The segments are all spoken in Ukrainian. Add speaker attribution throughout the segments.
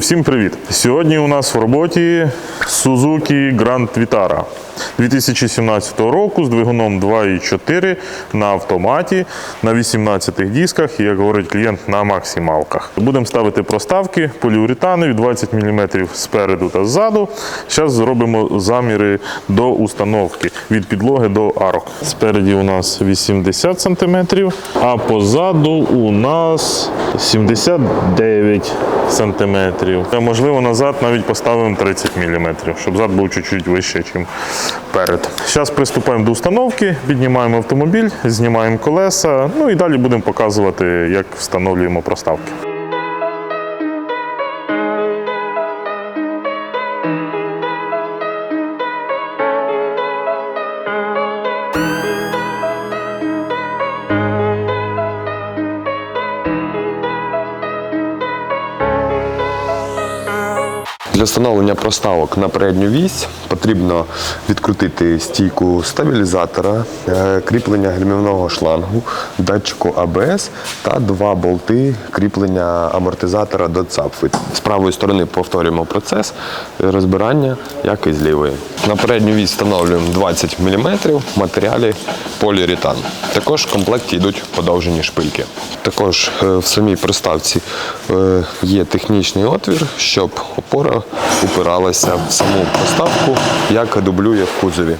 Speaker 1: всім привіт! Сьогодні у нас в роботі Suzuki Grand Vitara 2017 року з двигуном 2.4 на автоматі на 18 дисках і, як говорить клієнт, на максималках. Будемо ставити проставки поліуретанові 20 мм спереду та ззаду. Зараз зробимо заміри до установки від підлоги до арок. Спереді у нас 80 см, а позаду у нас 79 см. Можливо, назад навіть поставимо 30 мм, щоб зад був чуть-чуть вище, ніж перед. Зараз приступаємо до установки, піднімаємо автомобіль, знімаємо колеса, ну і далі будемо показувати, як встановлюємо проставки.
Speaker 2: Для встановлення проставок на передню вісь потрібно відкрутити стійку стабілізатора, е, кріплення гальмівного шлангу, датчику АБС та два болти кріплення амортизатора до цапфи. З правої сторони повторюємо процес розбирання, як і з лівої. На передню вісь встановлюємо 20 мм матеріалі поліуретан. Також в комплекті йдуть подовжені шпильки. Також е, в самій приставці е, є технічний отвір, щоб опора упиралася в саму поставку, як дублює в кузові.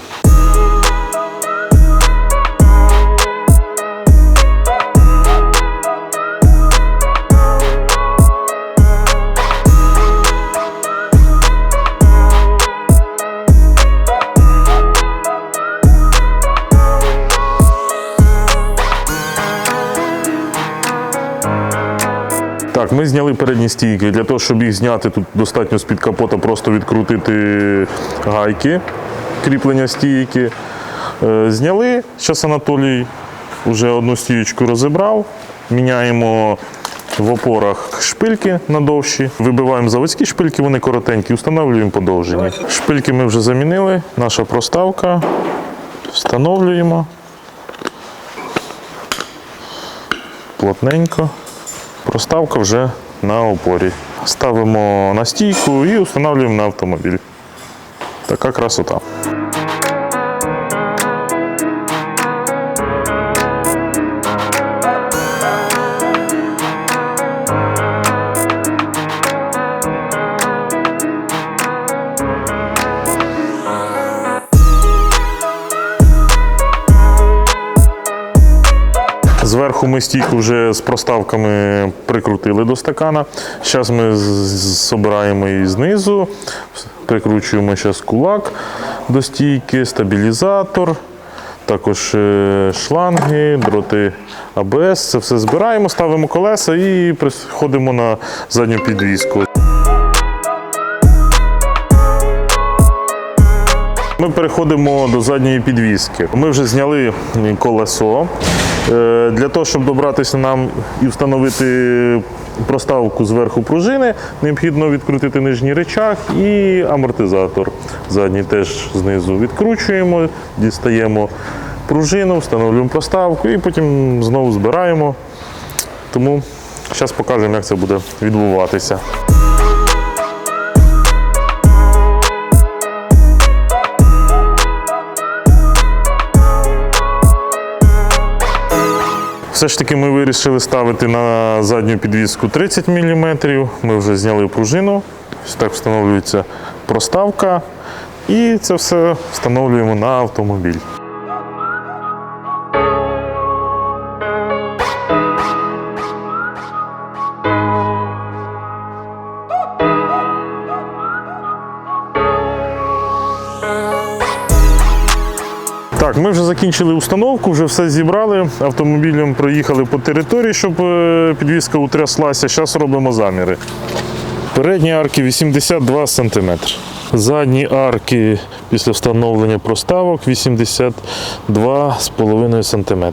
Speaker 1: Так, ми зняли передні стійки. Для того, щоб їх зняти, тут достатньо з-під капота просто відкрутити гайки, кріплення стійки. Е, Зняли. Зараз Анатолій вже одну стієчку розібрав. Міняємо в опорах шпильки на довші. Вибиваємо заводські шпильки, вони коротенькі, встановлюємо подовжені. Шпильки ми вже замінили. Наша проставка. Встановлюємо. Плотненько. Проставка вже на опорі. Ставимо на стійку і встановлюємо на автомобіль. Така красота. Зверху ми стійку вже з проставками прикрутили до стакана. Зараз ми збираємо її знизу, прикручуємо зараз кулак до стійки, стабілізатор, також е, шланги, дроти АБС. Це все збираємо, ставимо колеса і приходимо на задню підвіску. Ми переходимо до задньої підвіски. Ми вже зняли колесо. Е, Для того, щоб добратися нам і встановити проставку зверху пружини, необхідно відкрутити нижній речах і амортизатор. Задній теж знизу відкручуємо, дістаємо пружину, встановлюємо проставку і потім знову збираємо. Тому зараз покажемо, як це буде відбуватися. Все ж таки ми вирішили ставити на задню підвіску 30 мм. Ми вже зняли пружину. Так встановлюється проставка. І це все встановлюємо на автомобіль. Так, ми вже закінчили установку, вже все зібрали. Автомобілем проїхали по території, щоб е, підвізка утряслася. Зараз робимо заміри. Передні арки 82 см. Задні арки після встановлення проставок 82,5 см.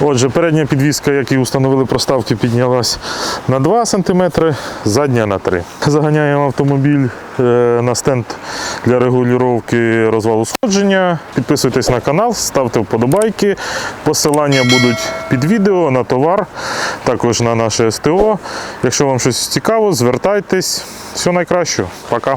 Speaker 1: Отже, передня підвізка, як і установили проставки, піднялась на 2 см, задня на 3 Заганяємо автомобіль е, на стенд для регулювання розвалу сходження. Підписуйтесь на канал, ставте вподобайки. Посилання будуть під відео на товар. також на наше СТО. Якщо вам щось цікаво, звертайтесь. Всього найкращого. Пока.